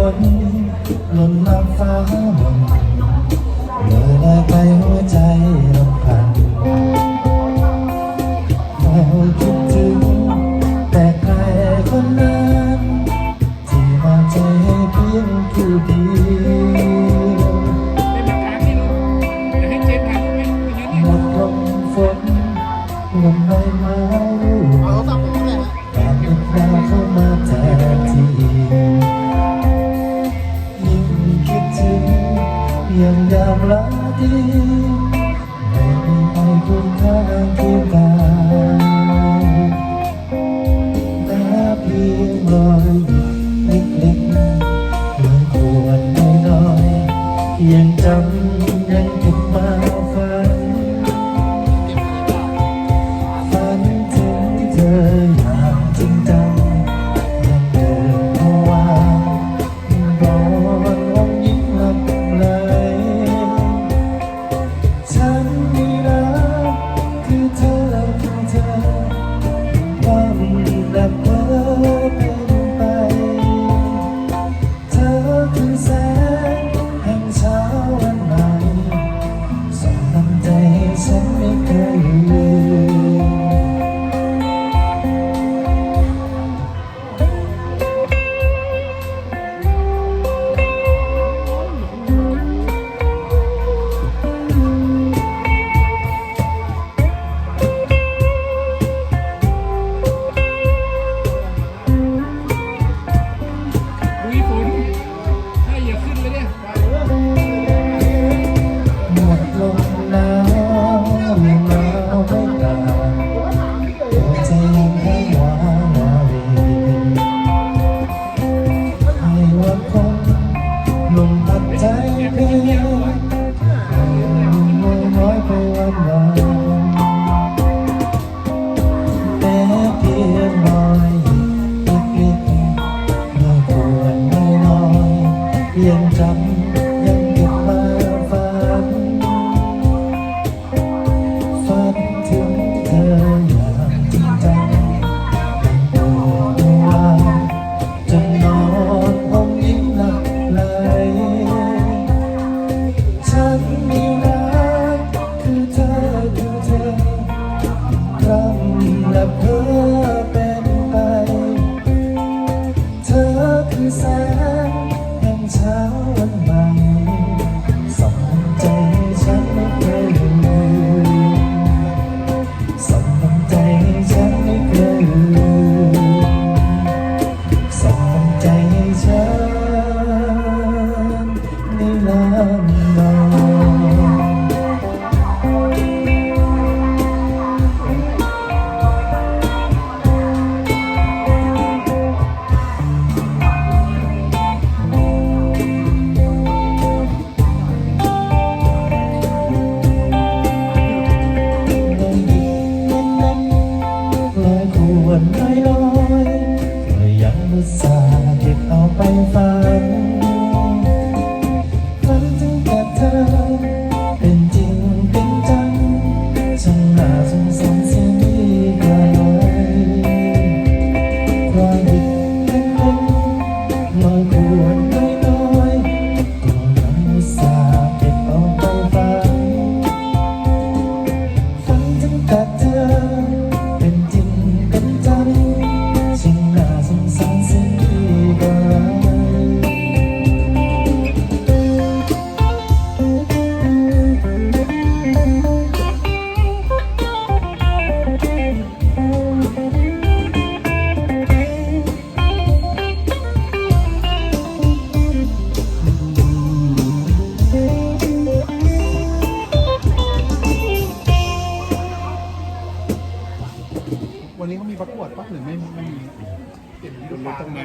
ฝนหล่นลำฟ้า กังยามล้กดีแต่ไม่ให้คุณค่าที่ตาแต่เพียงรอยเล็กๆเมื่อควรน้อยๆยังจำยังเก็บมา 快乐 know. นี้เขามีประกวดปะหรือไม่ไม่มีเปลี่ยนฤดูนาลมา